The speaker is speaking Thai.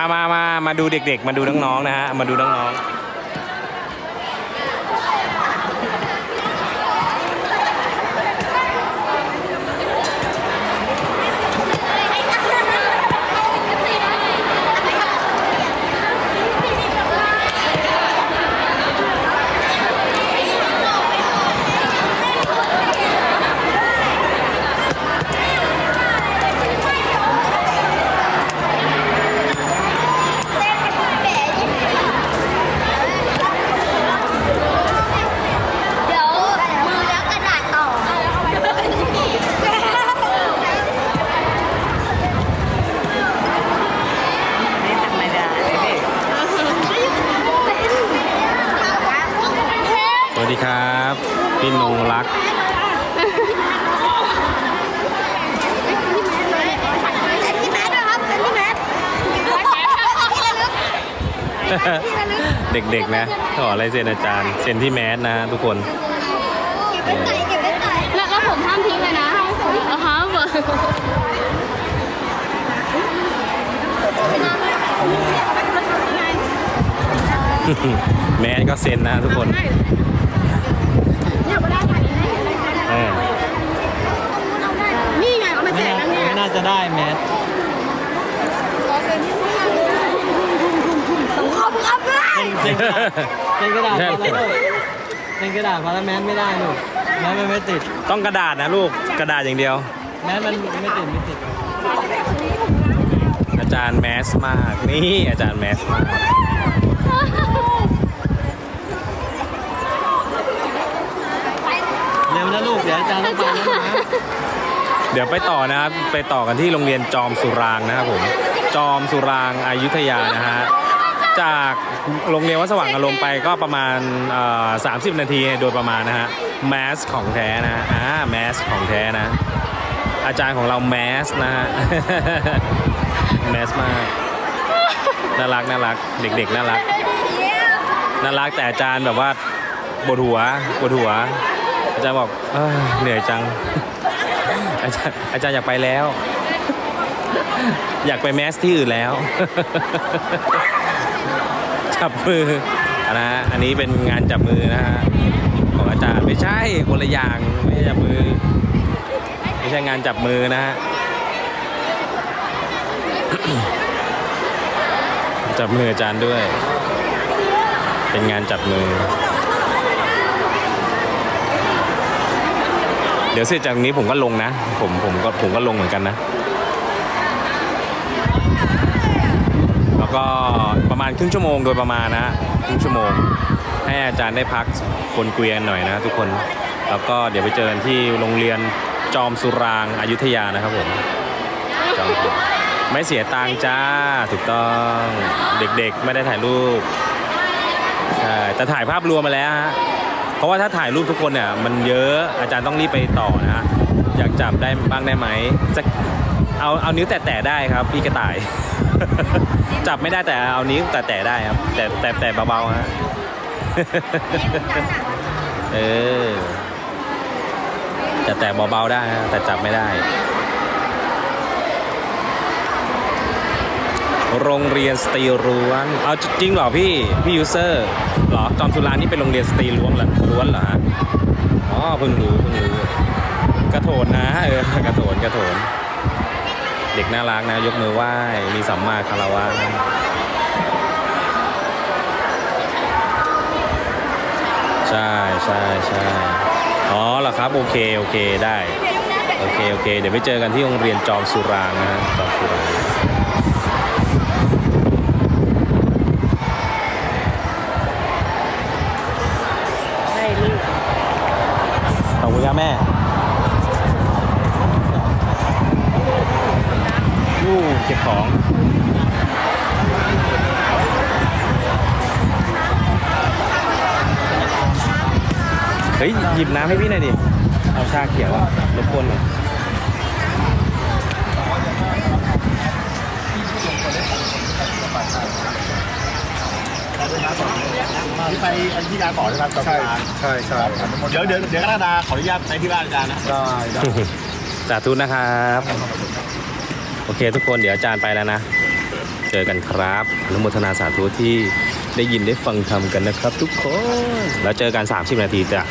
มามามามาดูเด็กๆ มาดูน้องๆนะฮะ มาดูน้องๆดี๋ยวมือแล้วกระดาษต่อ นี่ธรรมดาเลยพี่ ๆ สวัสดีครับ พี่นงรักพี่แมทนะครับเป็นพี่แมทที่ระลึกเด็กๆนะ ขออะไรเซ็นอาจารย์ เซ็นที่แมสนะทุกคน แล้วแล้วผมห้ามทิ้งเลยนะอ๋อฮะเบอร์แมสก็เซ็นนะทุกคนอ นี่ไงเอามาแจกกันเนี่ย ไม่น่าจะได้แมส ขอบครับ เป็นกระดาษเป็นกระดาษพอแล้วลูกเป็นกระดาษพอแล้วแมสไม่ได้ลูกแมสมันไม่ติด ต้องกระดาษนะลูกกระดาษอย่างเดียว แมสมันไม่ติดไม่ติด อาจารย์แมสมากนี่อาจารย์แมสมากเร็วนะลูกเดี๋ยวอาจารย์ต้องไปแล้วนะเดี๋ยวไปต่อนะครับ ไปต่อกันที่โรงเรียนจอมสุรางนะครับผม จอมสุรางอายุทยานะฮะ จากโรงเรียนวัดสว่างอารมณ์ไปก็ประมาณเอ่อ30นาทีโดยประมาณนะฮะแมสของแท้นะอ่าแมสของแท้นะ อาจารย์ของเราแมสนะฮะแมสมากน่ารักน่ารักเด็กๆน่ารักน่ารักแต่อาจารย์แบบว่าปวดหัวปวดหัว อาจารย์บอกเอ้ยเหนื่อยจัง อาจารย์อาจารย์อยากไปแล้ว อยากไปแมสที่อื่นแล้ว จับมือนะฮะอันนี้เป็นงานจับมือนะฮะของอาจารย์ไม่ใช่คนละอย่างไม่ใช่จับมือ ไม่ใช่งานจับมือนะฮะจับมืออาจารย์ด้วย เป็นงานจับมือ เดี๋ยวเสร็จจากนี้ผมก็ลงนะ ผมผมก็ผมก็ลงเหมือนกันนะ แล้วก็ มาณครึ่งชั่วโมงโดยประมาณนะครึ่งชั่วโมง ให้อาจารย์ได้พักคนเกวียนหน่อยนะทุกคน แล้วก็เดี๋ยวไปเจอกันที่โรงเรียนจอมสุรางอายุทยานะครับผมจอมไม่เสียตังจ้าถูกต้องเด็กๆไม่ได้ถ่ายรูปใช่แต่ถ่ายภาพรวมมาแล้วฮะเพราะว่าถ้าถ่ายรูปทุกคนเนี่ยมันเยอะอาจารย์ต้องรีบไปต่อนะฮะอยากจับได้บ้างได้ไหมจะเอาเอานิ้วแตะๆได้ครับ พี่กระต่าย จับไม่ได้แต่เอานิ้วแตะๆได้ครับ แต่แต่แต่เบาๆฮะเออแต่แต่เบาๆได้ฮะแต่จับไม่ได้ โรงเรียนสตรีล้วนเอาจริงเหรอพี่พี่ยูเซอร์เหรอจอมสุรานี่เป็นโรงเรียนสตรีล้วนเหรอล้วนเหรอฮะอ๋อเพิ่งรู้เพิ่งรู้กระโถนนะเออกระโถนกระโถน ด็กน่ารักนะ ยกมือไหว้ มีสัมมาคารวะใช่ใช่ใช่อ๋อเหรอครับ โอเค โอเคได้ โอเค โอเค เดี๋ยวไปเจอกันที่โรงเรียนจอมสุรางนะฮะจอมสุรางให้ลูกขอบคุณครับแม่ ของเฮ้ยหยิบน้ำให้พี่หน่อยดิ เอาชาเขียวอะรบกวนหน่อยที่ไปอันที่ร้านต่อใช่ไหมครับใช่ใช่ใช่เดี๋ยวเดี๋ยวเดี๋ยวกรกฎาขออนุญาตไปที่บ้านอาจารย์นะ ได้ได้สาธุนะครับโอเคทุกคนเดี๋ยวอาจารย์ไปแล้วนะ เจอกันครับอนุโมทนาสาธุที่ได้ยินได้ฟังทำกันนะครับ ทุกคน แล้วเจอกัน 30 นาทีจ้ะ